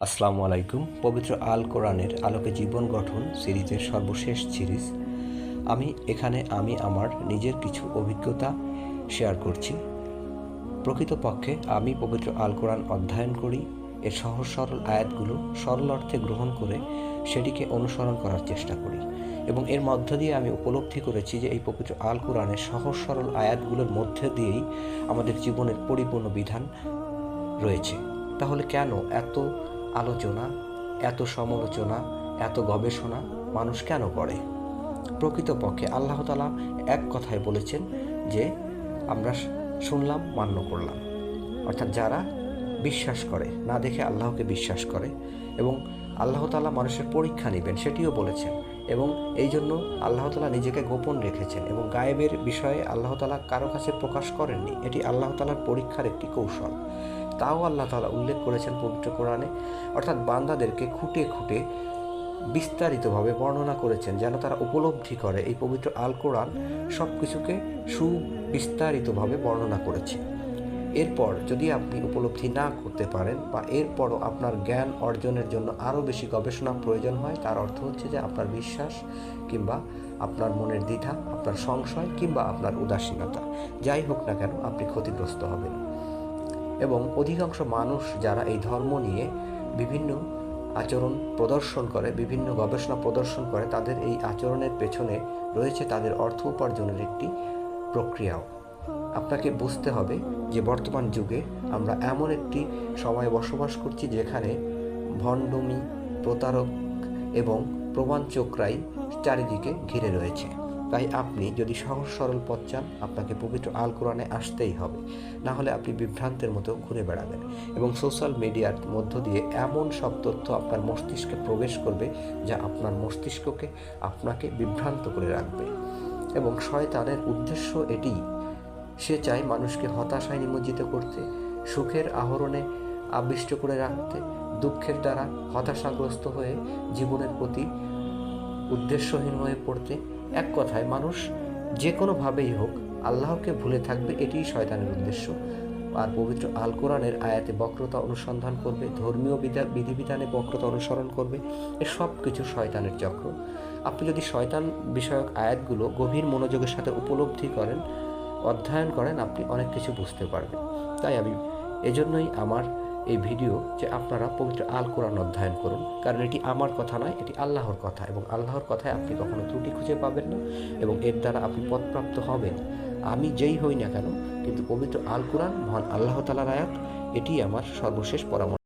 আসসালামু আলাইকুম। পবিত্র আল কোরআনের আলোকে জীবন গঠন সিরিজের সর্বশেষ সিরিজ। আমি, এখানে আমি আমার নিজের কিছু অভিজ্ঞতা শেয়ার করছি। প্রকৃতপক্ষে আমি পবিত্র আল কোরআন অধ্যয়ন করি। এর সহজ সরল আয়াতগুলো সরল অর্থে গ্রহণ করে সেটিকে অনুসরণ করার চেষ্টা করি এবং এর মধ্য দিয়ে আমি উপলব্ধি করেছি যে এই পবিত্র আল কোরআনের সহজ সরল আয়াতগুলোর মধ্যে দিয়েই আমাদের জীবনের পরিপূর্ণ বিধান রয়েছে। তাহলে কেন এত আলোচনা, এত সমালোচনা, এত গবেষণা মানুষ কেন করে? প্রকৃতপক্ষে আল্লাহ তালা এক কথায় বলেছেন যে, আমরা শুনলাম, মান্য করলাম। অর্থাৎ যারা বিশ্বাস করে, না দেখে আল্লাহকে বিশ্বাস করে এবং আল্লাহ তালা মানুষের পরীক্ষা নেবেন, সেটিও বলেছেন এবং এই জন্য আল্লাহ তালা নিজেকে গোপন রেখেছেন এবং গায়েবের বিষয়ে আল্লাহ তালা কারও কাছে প্রকাশ করেননি। এটি আল্লাহ তালার পরীক্ষার একটি কৌশল। তাও আল্লাহ তালা উল্লেখ করেছেন পবিত্র কোরআনে, অর্থাৎ বান্দাদেরকে খুঁটে খুঁটে বিস্তারিতভাবে বর্ণনা করেছেন যেন তারা উপলব্ধি করে এই পবিত্র আল কোরআন সব কিছুকে সুবিস্তারিতভাবে বর্ণনা করেছে। এরপর যদি আপনি উপলব্ধি না করতে পারেন বা এরপরও আপনার জ্ঞান অর্জনের জন্য আরও বেশি গবেষণা প্রয়োজন হয়, তার অর্থ হচ্ছে যে আপনার বিশ্বাস কিংবা আপনার মনের দ্বিধা, আপনার সংশয় কিংবা আপনার উদাসীনতা, যাই হোক না কেন, আপনি ক্ষতিগ্রস্ত হবেন। এবং অধিকাংশ মানুষ যারা এই ধর্ম নিয়ে বিভিন্ন আচরণ প্রদর্শন করে, বিভিন্ন গবেষণা প্রদর্শন করে, তাদের এই আচরণের পেছনে রয়েছে তাদের অর্থ উপার্জনের একটি প্রক্রিয়াও। আপনাকে বুঝতে হবে যে বর্তমান যুগে আমরা এমন একটি সময়ে বসবাস করছি যেখানে ভণ্ডমি, প্রতারক এবং প্রমাণ চোকরাই চারিদিকে ঘিরে রয়েছে। তাই আপনি যদি সহজ সরল পথ চান, আপনাকে পবিত্র আল কোরআনে আসতেই হবে। না হলে আপনি বিভ্রান্তের মতো ঘুরে বেড়াবেন এবং সোশ্যাল মিডিয়ার মধ্য দিয়ে এমন সব তথ্য আপনার মস্তিষ্কে প্রবেশ করবে, যা আপনার মস্তিষ্ককে আপনাকে বিভ্রান্ত করে রাখবে। এবং শয়তানের উদ্দেশ্য এটি, সে চায় মানুষকে হতাশায় নিমজ্জিত করতে, সুখের আহরণে আবিষ্ট করে রাখতে, দুঃখের দ্বারা হতাশাগ্রস্ত হয়ে জীবনের প্রতি উদ্দেশ্যহীন হয়ে পড়তে, এক কথায় মানুষ যে কোনোভাবেই হোক আল্লাহকে ভুলে থাকবে, এটিই শয়তানের উদ্দেশ্য। আর পবিত্র আল কোরআনের আয়াতে বক্রতা অনুসন্ধান করবে, ধর্মীয় বিধা- বিধিবিধানে বক্রতা অনুসরণ করবে, এ সব কিছু শয়তানের চক্র। আপনি যদি শয়তান বিষয়ক আয়াতগুলো গভীর মনোযোগের সাথে উপলব্ধি করেন, অধ্যয়ন করেন, আপনি অনেক কিছু বুঝতে পারবেন। তাই আমি এজন্যই আমার এই ভিডিও যে আপনারা পবিত্র আল কোরআন অধ্যয়ন করুন, কারণ এটি আমার কথা নয়, এটি আল্লাহর কথা এবং আল্লাহর কথায় আপনি কখনো ত্রুটি খুঁজে পাবেন না এবং এর দ্বারা আপনি পদপ্রাপ্ত হবেন। আমি যেই হই না কেন, কিন্তু পবিত্র আল কোরআন মহান আল্লাহ তালার আয়াত, এটি আমার সর্বশেষ পরামর্শ।